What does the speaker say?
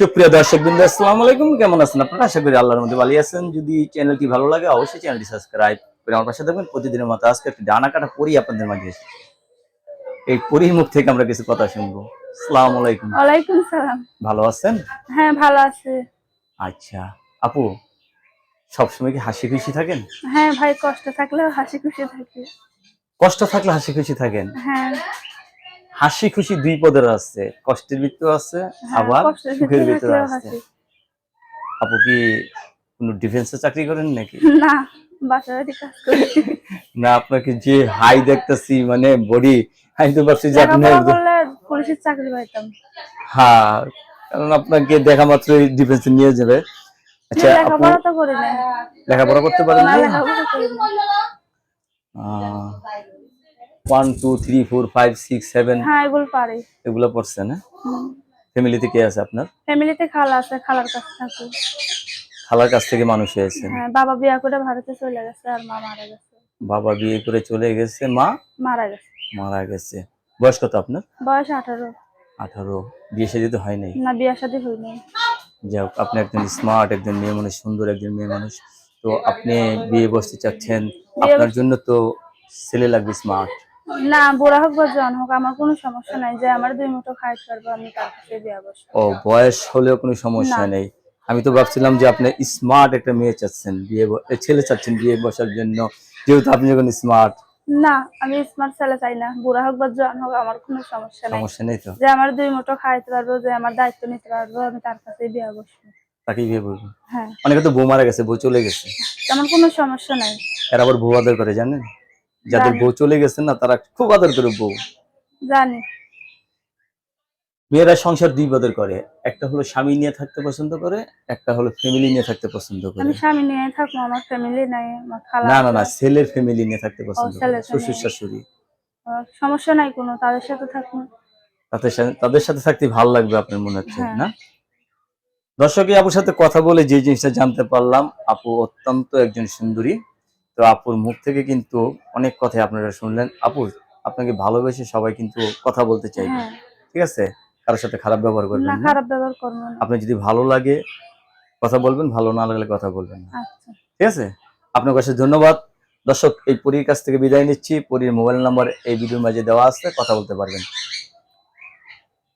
সুপ্রিয় দর্শক বিন্দু আসসালামু আলাইকুম। কেমন আছেন আপনারা? আশা করি আল্লাহর মধ্যে ভালো আছেন। যদি চ্যানেলটি ভালো লাগে অবশ্যই চ্যানেলটি সাবস্ক্রাইব করে আমার পাশে থাকবেন। প্রতিদিনের মতো আজকে একটি ডানা কাটা পরি আপনাদের মাঝে এসেছি। এই পরির মুখ থেকে আমরা কিছু কথা শুনব। আসসালামু আলাইকুম। ওয়ালাইকুম সালাম। ভালো আছেন? হ্যাঁ ভালো আছে। আচ্ছা। আপু সবসময় কি হাসি খুশি থাকেন? হ্যাঁ ভাই কষ্ট থাকলেও হাসি খুশি থাকি। কষ্ট থাকলে হাসি খুশি থাকেন? হ্যাঁ। হাসি খুশি দুই পদের আছে কষ্টের ভিতর আছে হ্যাঁ, আবার সুখের ভিতরে আছে। আপু কি কোনো ডিফেন্সে চাকরি করেন নাকি? না বাসা কাজ করি। না আপনাকে যে হাই দেখতেছি মানে বডি আমি তো ভাবছি যে আপনি লেখাপড়া পুলিশের চাকরি পাইতাম। হ্যাঁ কারণ আপনাকে দেখা মাত্রই ডিফেন্সে নিয়ে যাবে। আচ্ছা আপু লেখাপড়া করতে পারেন না one two three four five six seven হ্যাঁ এগুলো পারি। এগুলো পড়ছেন হ্যাঁ? ফ্যামিলিতে কে আছে আপনার? ফ্যামিলিতে খালা আছে খালার কাছে থাকি। খালার কাছ থেকে মানুষ হ্যাঁ বাবা বিয়া করে ভারতে চলে গেছে আর মা মারা গেছে। বাবা বিয়ে করে চলে গেছে মা? মারা গেছে। মারা গেছে। বয়স কত আপনার? বয়স আঠারো। আঠারো। বিয়ে সাথে তো হয় নাই? না বিয়া শাদী হয়নি যাই হোক আপনি একজন স্মার্ট একজন মেয়ে মানুষ সুন্দর একজন মেয়ে মানুষ। তো আপনি বিয়ে বসতে চাচ্ছেন আপনার জন্য তো ছেলে লাগবে স্মার্ট না বুড়া হোক বা জন হোক আমার কোনো সমস্যা নাই যে আমার দুই মুঠো খাইতে পারব আমি তার কাছে বিয়া বসবো। ও বয়স হলেও কোনো সমস্যা নেই। আমি তো ভাবছিলাম যে আপনি স্মার্ট একটা মেয়ে চাচ্ছেন বিয়ে ছেলে চাচ্ছেন বিয়ে বসার জন্য যেহেতু আপনি যখন স্মার্ট না আমি স্মার্ট ছেলে চাই না বুড়া হোক বা জন হোক আমার কোনো সমস্যা নাই। সমস্যা নেই তো? যে আমার দুই মুঠো খাইতে পারব যে আমার দায়িত্ব নিতে পারব আমি তার কাছে বিয়া বসবো। তাকে বিয়ে করব হ্যাঁ। অনেকে তো বউ মারা গেছে বউ চলে গেছে। তেমন কোনো সমস্যা নাই। এরা আবার বউ আদর করে জানেন? যাদের বউ চলে গেছে না তারা খুব আদর করে বউ। জানি। মেয়েরা সংসার দুই পদের করে। একটা হলো স্বামী নিয়ে থাকতে পছন্দ করে একটা হলো ফ্যামিলি নিয়ে থাকতে পছন্দ করে। আমি স্বামী নিয়ে থাকব আমার ফ্যামিলি নাই আমার খালা না না না ছেলের ফ্যামিলি নিয়ে থাকতে পছন্দ করে শ্বশুর। শাশুড়ি। সমস্যা নাই কোনো তাদের সাথে থাকব। তাদের সাথে তাদের সাথে থাকতে ভালো লাগবে আপনার মনে হচ্ছে হ্যাঁ। না? দর্শকই আপুর সাথে কথা বলে যে জিনিসটা জানতে পারলাম আপু অত্যন্ত একজন সুন্দরী। তো আপুর মুখ থেকে কিন্তু অনেক কথাই আপনারা শুনলেন। আপু আপনাকে ভালোবেসে সবাই কিন্তু কথা বলতে চাইবে। হ্যাঁ। ঠিক আছে? কারোর সাথে খারাপ ব্যবহার করবেন না খারাপ ব্যবহার করব না। আপনি যদি ভালো লাগে কথা বলবেন ভালো না লাগলে কথা বলবেন না। আচ্ছা। ঠিক আছে? আপনার কাছে ধন্যবাদ। দর্শক এই পরীর কাছ থেকে বিদায় নিচ্ছি। পরীর মোবাইল নাম্বার এই ভিডিওর মাঝে দেওয়া আছে কথা বলতে পারবেন।